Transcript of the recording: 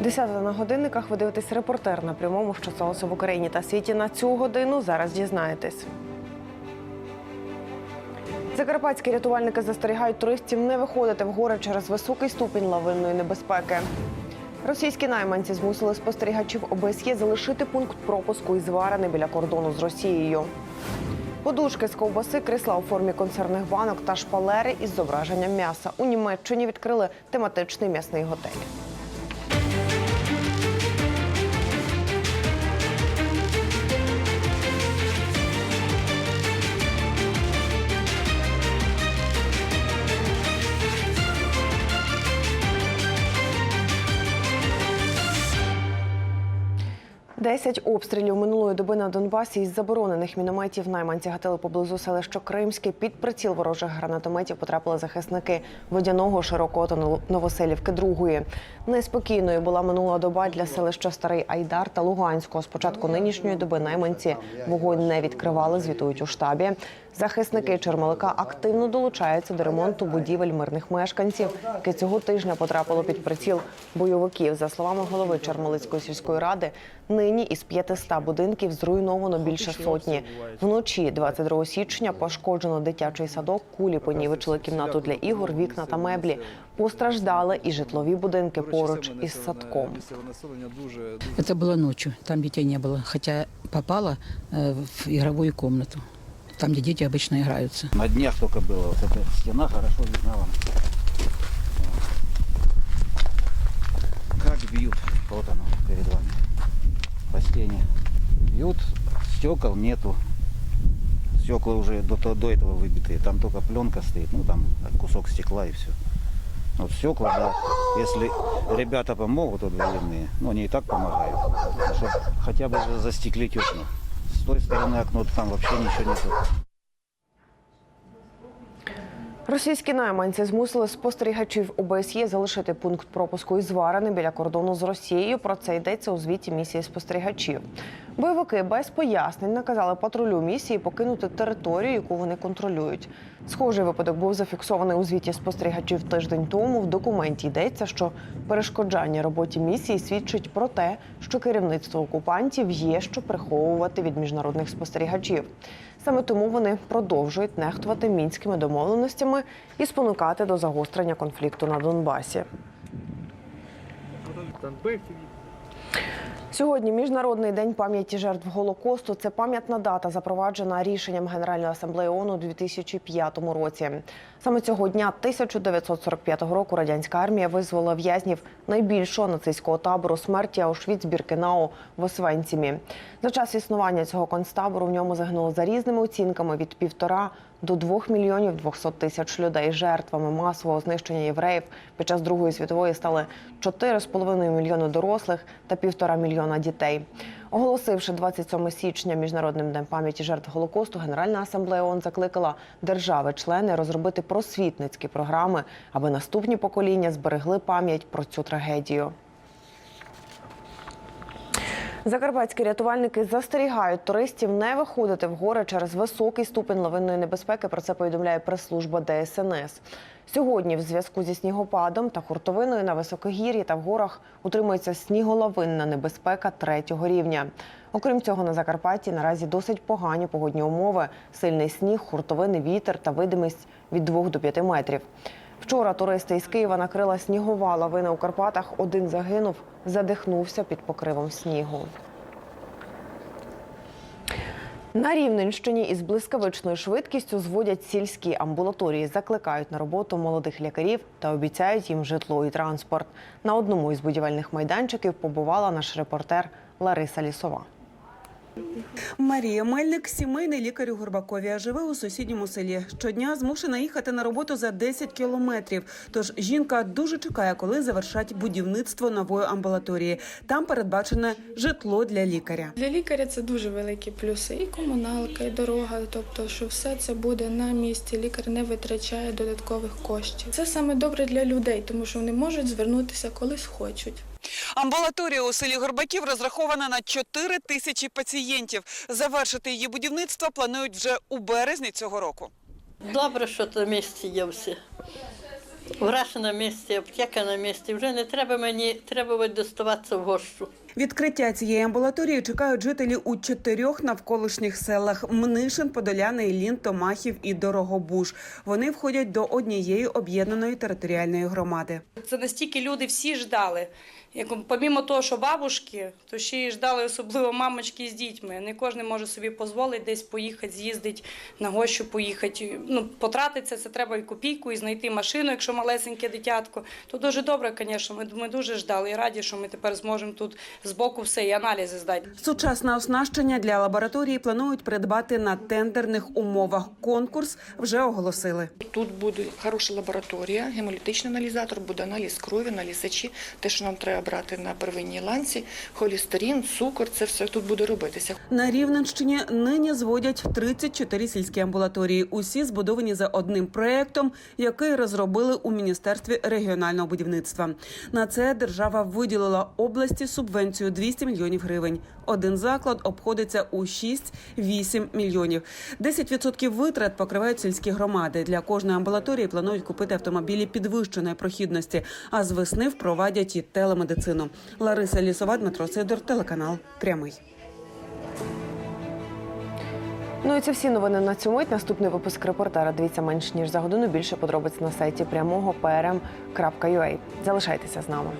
Десята на годинниках ви дивитесь репортер на прямому, що сталося в Україні та світі на цю годину. Зараз дізнаєтесь. Закарпатські рятувальники застерігають туристів не виходити в гори через високий ступінь лавинної небезпеки. Російські найманці змусили спостерігачів ОБСЄ залишити пункт пропуску із Варени біля кордону з Росією. Подушки з ковбаси, крісла у формі консервних банок та шпалери із зображенням м'яса. У Німеччині відкрили тематичний м'ясний готель. Десять обстрілів минулої доби на Донбасі із заборонених мінометів найманці гатили поблизу селища Кримське. Під приціл ворожих гранатометів потрапили захисники водяного широкого та Новоселівки другої. Неспокійною була минула доба для селища Старий Айдар та Луганського. Спочатку нинішньої доби найманці вогонь не відкривали, звітують у штабі. Захисники Чермалика активно долучаються до ремонту будівель мирних мешканців, яке цього тижня потрапило під приціл бойовиків. За словами голови Чермалицької сільської ради, нині із 500 будинків зруйновано більше сотні. Вночі, 22 січня, пошкоджено дитячий садок, кулі понівечили кімнату для ігор, вікна та меблі. Постраждали і житлові будинки поруч із садком. Місцеве населення дуже, дуже Это было ночью, там детей не было, хотя попала э, в игровую комнату, Там, где дети обычно играются. На днях только было. Вот эта стена хорошо видна вам. Как бьют. Вот оно перед вами. По стене. Бьют. Стекол нету. Стекла уже до, до этого выбитые. Там только пленка стоит. Ну там кусок стекла и все. Вот стекла, да. Если ребята помогут, вот военные, ну они и так помогают. Чтобы хотя бы застеклить окна. Той стороны окно там вообще ничего нету. Російські найманці змусили спостерігачів ОБСЄ залишити пункт пропуску із Варени біля кордону з Росією. Про це йдеться у звіті місії спостерігачів. Бойовики без пояснень наказали патрулю місії покинути територію, яку вони контролюють. Схожий випадок був зафіксований у звіті спостерігачів тиждень тому. В документі йдеться, що перешкоджання роботі місії свідчить про те, що керівництво окупантів є що приховувати від міжнародних спостерігачів. Саме тому вони продовжують нехтувати мінськими домовленостями і спонукати до загострення конфлікту на Донбасі. Сьогодні міжнародний день пам'яті жертв голокосту. Це пам'ятна дата, запроваджена рішенням Генеральної асамблеї ООН у 2005 році. Саме цього дня 1945 року радянська армія визволила в'язнів найбільшого нацистського табору смерті Аушвіц-Біркенау в Освенцімі. За час існування цього концтабору в ньому загинуло за різними оцінками від півтора до 2 мільйонів 200 тисяч людей. Жертвами масового знищення євреїв під час Другої світової стали 4,5 мільйони дорослих та півтора мільйона дітей. Оголосивши 27 січня міжнародним днем пам'яті жертв голокосту, Генеральна асамблея ООН закликала держави-члени розробити просвітницькі програми, аби наступні покоління зберегли пам'ять про цю трагедію. Закарпатські рятувальники застерігають туристів не виходити в гори через високий ступень лавинної небезпеки. Про це повідомляє прес-служба ДСНС. Сьогодні, в зв'язку зі снігопадом та хуртовиною на високогір'ї та в горах утримується сніголовинна небезпека третього рівня. Окрім цього, на Закарпатті наразі досить погані погодні умови: сильний сніг, хуртовини, вітер та видимість від 2 до 5 метрів. Вчора туристи із Києва накрила снігова лавина у Карпатах. Один загинув, задихнувся під покривом снігу. На Рівненщині із блискавичною швидкістю зводять сільські амбулаторії, закликають на роботу молодих лікарів та обіцяють їм житло і транспорт. На одному із будівельних майданчиків побувала наш репортер Лариса Лісова. Марія Мельник, сімейний лікар у Горбакові, а живе у сусідньому селі. Щодня змушена їхати на роботу за 10 кілометрів. Тож жінка дуже чекає, коли завершать будівництво нової амбулаторії. Там передбачене житло для лікаря. Для лікаря це дуже великі плюси. І комуналка, і дорога. Тобто, що все це буде на місці. Лікар не витрачає додаткових коштів. Це саме добре для людей, тому що вони можуть звернутися колись хочуть. Амбулаторія у селі Горбаків розрахована на 4 тисячі пацієнтів. Завершити її будівництво планують вже у березні цього року. Добре, що то місці є всі. Врач на місці, аптека на місці. Вже не треба мені, треба доставатися в гощу. Відкриття цієї амбулаторії чекають жителі у чотирьох навколишніх селах: Мнишин, Подоляни, Іллін, Томахів і Дорогобуж. Вони входять до однієї об'єднаної територіальної громади. Це настільки люди всі ждали. Як помімо того, що бабушки, то ще й ждали особливо мамочки з дітьми. Не кожен може собі дозволити десь поїхати, з'їздити на гощу, поїхати. Ну, потратитися, це треба і копійку, і знайти машину, якщо малесеньке дитятко. То дуже добре, звісно. Ми дуже ждали і раді, що ми тепер зможемо тут збоку все і аналізи здати. Сучасне оснащення для лабораторії планують придбати на тендерних умовах. Конкурс вже оголосили. Тут буде хороша лабораторія, гемолітичний аналізатор, буде аналіз крові, аналіз сечі, те, що нам треба брати на первинній ланці, холестерин, цукор, це все тут буде робитися. На Рівненщині нині зводять 34 сільські амбулаторії. Усі збудовані за одним проєктом, який розробили у міністерстві регіонального будівництва. На це держава виділила області субвенцію 200 мільйонів гривень. Один заклад обходиться у 6-8 мільйонів. 10% витрат покривають сільські громади. Для кожної амбулаторії планують купити автомобілі підвищеної прохідності. А з весни впровадять і телемедицину. Лариса Лісова, Дмитро Сидор, телеканал Прямий. Ну і це всі новини на цю мить. Наступний випуск репортера. Дивіться менш ніж за годину. Більше подробиць на сайті прямого. Залишайтеся з нами.